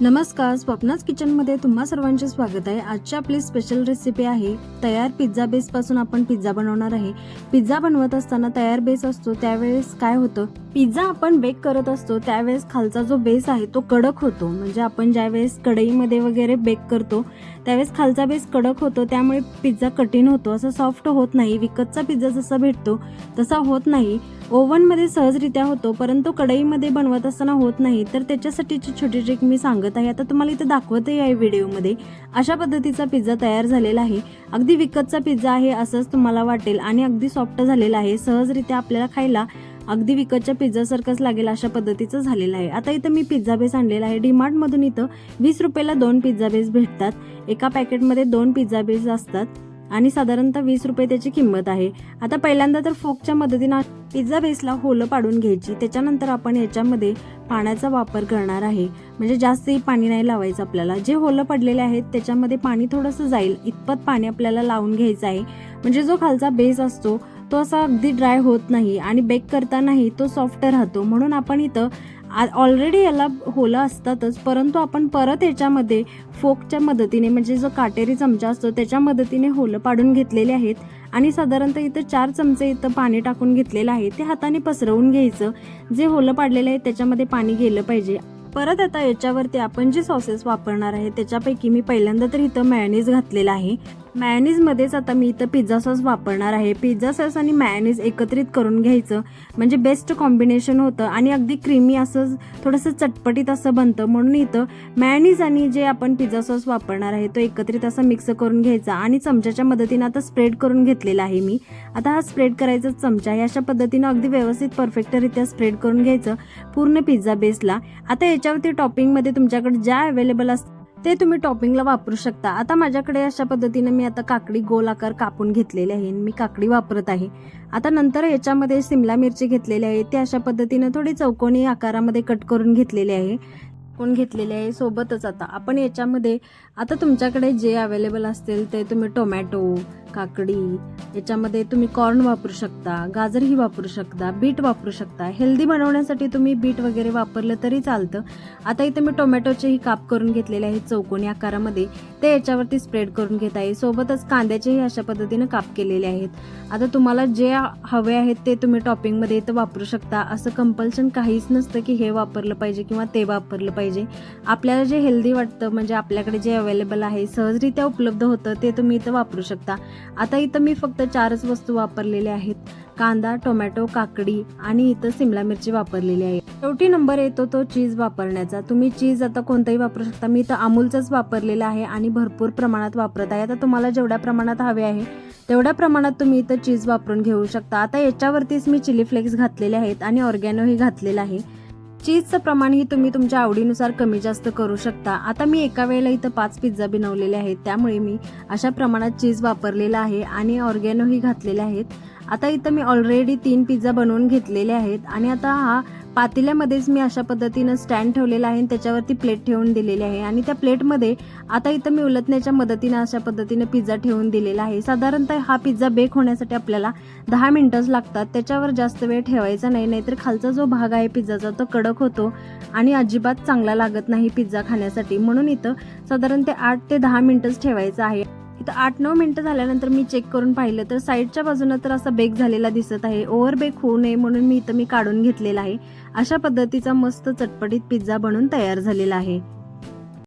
नमस्कार स्वप्नाच किचनमध्ये तुम्हा सर्वांचे स्वागत आहे. आजची आपली स्पेशल रेसिपी आहे तयार पिझ्झा बेसपासून आपण पिझ्झा बनवणार आहे. पिझ्झा बनवत असताना तयार बेस असतो त्यावेळेस काय होतं? पिझ्झा आपण बेक करत असतो त्यावेळेस खालचा जो बेस आहे तो कडक होतो. म्हणजे आपण ज्यावेळेस कढईमध्ये वगैरे बेक करतो त्यावेळेस खालचा बेस कडक होतो त्यामुळे पिझ्झा कठीण होतो. असं सॉफ्ट होत नाही विकतचा पिझ्झा जसा भेटतो तसा होत नाही. ओव्हनमध्ये सहजरित्या होतो परंतु कढईमध्ये बनवत असताना होत नाही. तर त्याच्यासाठीची छोटी ट्रिक मी सांगत आहे. आता तुम्हाला इथे दाखवते आहे व्हिडिओमध्ये. अशा पद्धतीचा पिझ्झा तयार झालेला आहे. अगदी विकतचा पिझ्झा आहे असंच तुम्हाला वाटेल आणि अगदी सॉफ्ट झालेला आहे. सहजरित्या आपल्याला खायला अगदी विकतच्या पिझ्झासारखंच लागेल अशा पद्धतीचं झालेलं आहे. आता इथं मी पिझ्झा बेस आणलेला आहे. डीमार्टमधून इथं वीस रुपयाला दोन पिझ्झा बेस भेटतात. एका पॅकेटमध्ये दोन पिझ्झा बेस असतात. आणि साधारणतः वीस रुपये त्याची किंमत आहे. आता पहिल्यांदा तर फोकच्या मदतीनं पिझ्झा बेसला होलं पाडून घ्यायची. त्याच्यानंतर आपण याच्यामध्ये पाण्याचा वापर करणार आहे. म्हणजे जास्तही पाणी नाही लावायचं आपल्याला. जे होलं पडलेले आहेत त्याच्यामध्ये पाणी थोडंसं जाईल. इतपत पाणी आपल्याला लावून घ्यायचं आहे. म्हणजे जो खालचा बेस असतो तो असा अगदी ड्राय होत नाही आणि बेक करतानाही तो सॉफ्ट राहतो. म्हणून आपण इथं ऑलरेडी याला होलं असतातच परंतु आपण परत याच्यामध्ये फोकच्या मदतीने म्हणजे जो काटेरी चमचा असतो त्याच्या मदतीने होलं पाडून घेतलेले आहेत. आणि साधारणतः इथं चार चमचे इथं पाणी टाकून घेतलेलं आहे. ते हाताने पसरवून घ्यायचं. जे होलं पाडलेलं आहे त्याच्यामध्ये पाणी गेलं पाहिजे. परत आता याच्यावरती आपण जे सॉसेस वापरणार आहे त्याच्यापैकी मी पहिल्यांदा तर इथं मॅनेज घातलेला आहे. मॅयोनीजमध्येच आता मी इथं पिझ्झा सॉस वापरणार आहे. पिझ्झा सॉस आणि मॅयोनीज एकत्रित करून घ्यायचं. म्हणजे बेस्ट कॉम्बिनेशन होतं आणि अगदी क्रीमी असं थोडंसं चटपटीत असं बनतं. म्हणून इथं मॅयोनीज आणि जे आपण पिझ्झा सॉस वापरणार आहे तो एकत्रित असा मिक्स करून घ्यायचा आणि चमच्याच्या मदतीनं आता स्प्रेड करून घेतलेला आहे मी. आता हा स्प्रेड करायचा चमचा आहे. अशा पद्धतीनं अगदी व्यवस्थित परफेक्टरित्या स्प्रेड करून घ्यायचं पूर्ण पिझ्झा बेसला आता याच्यावरती टॉपिंगमध्ये तुमच्याकडे ज्या अवेलेबल असतात ते तुम्ही टॉपिंगला वापरू शकता. आता माझ्याकडे अशा पद्धतीने मी आता काकडी गोल आकार कापून घेतलेले आहे. मी काकडी वापरत आहे. आता नंतर याच्यामध्ये सिमला मिरची घेतलेली आहे. ते अशा पद्धतीने थोडी चौकोनी आकारामध्ये कट करून घेतलेले आहे. कोण घेतलेले आहे सोबतच आता. आपण याच्यामध्ये आता तुमच्याकडे जे अवेलेबल असतील ते तुम्ही टोमॅटो काकडी याच्यामध्ये तुम्ही कॉर्न वापरू शकता गाजरही वापरू शकता बीट वापरू शकता. हेल्दी बनवण्यासाठी तुम्ही बीट वगैरे वापरलं तरी चालतं. आता इथे मी टोमॅटोचेही काप करून घेतलेले आहेत चौकोनी आकारामध्ये. ते याच्यावरती स्प्रेड करून घेत आहे. सोबतच कांद्याचेही अशा पद्धतीनं काप केलेले आहेत. आता तुम्हाला जे हवे आहेत ते तुम्ही टॉपिंगमध्ये इथं वापरू शकता. असं कंपल्शन काहीच नसतं की हे वापरलं पाहिजे किंवा ते वापरलं पाहिजे. आपल्याला जे हेल्दी वाटतं म्हणजे आपल्याकडे जे अवेलेबल आहे सहजरित्या उपलब्ध होतं ते तुम्ही इथं वापरू शकता. आता इथं मी फक्त चारच वस्तू वापरलेल्या आहेत. कांदा टोमॅटो काकडी आणि इथं सिमला मिरची वापरलेली आहे. शेवटी नंबर येतो तो चीज वापरण्याचा. तुम्ही चीज आता कोणताही वापरू शकता. मी इथं अमूलचाच वापरलेला आहे आणि भरपूर प्रमाणात वापरत आहे. आता तुम्हाला जेवढ्या प्रमाणात हवे आहे तेवढ्या प्रमाणात तुम्ही इथं चीज वापरून घेऊ शकता. आता याच्यावरतीच मी चिली फ्लेक्स घातलेले आहेत आणि ऑर्गॅनोही घातलेला आहे. चीजचं प्रमाणही तुम्ही तुमच्या आवडीनुसार कमी जास्त करू शकता. आता मी एका वेळेला इथं पाच पिझ्झा बनवलेले आहेत. त्यामुळे मी अशा प्रमाणात चीज वापरलेला आहे आणि ऑर्गॅनोही घातलेले आहेत. आता इथं मी ऑलरेडी तीन पिझ्झा बनवून घेतलेले आहेत. आणि आता हा पातेल्यामध्येच मी अशा पद्धतीनं स्टँड ठेवलेला आहे आणि त्याच्यावरती प्लेट ठेवून दिलेली आहे. आणि त्या प्लेटमध्ये आता इथं मी उलटण्याच्या मदतीनं अशा पद्धतीनं पिझ्झा ठेवून दिलेला आहे. साधारणतः हा पिझ्झा बेक होण्यासाठी आपल्याला दहा मिनटंच लागतात. त्याच्यावर जास्त वेळ ठेवायचा नाही. नाहीतर खालचा जो भाग आहे पिझ्झाचा तो कडक होतो आणि अजिबात चांगला लागत नाही पिझ्झा खाण्यासाठी. म्हणून इथं साधारण ते आठ ते दहा मिनटंच ठेवायचं आहे. तर आठ नऊ मिनटं झाल्यानंतर मी चेक करून पाहिलं तर साईडच्या बाजूनं तर असा बेक झालेला दिसत आहे. ओव्हर बेक होऊ नये म्हणून मी इथं मी काढून घेतलेला आहे. अशा पद्धतीचा मस्त चटपटीत पिझ्झा बनून तयार झालेला आहे.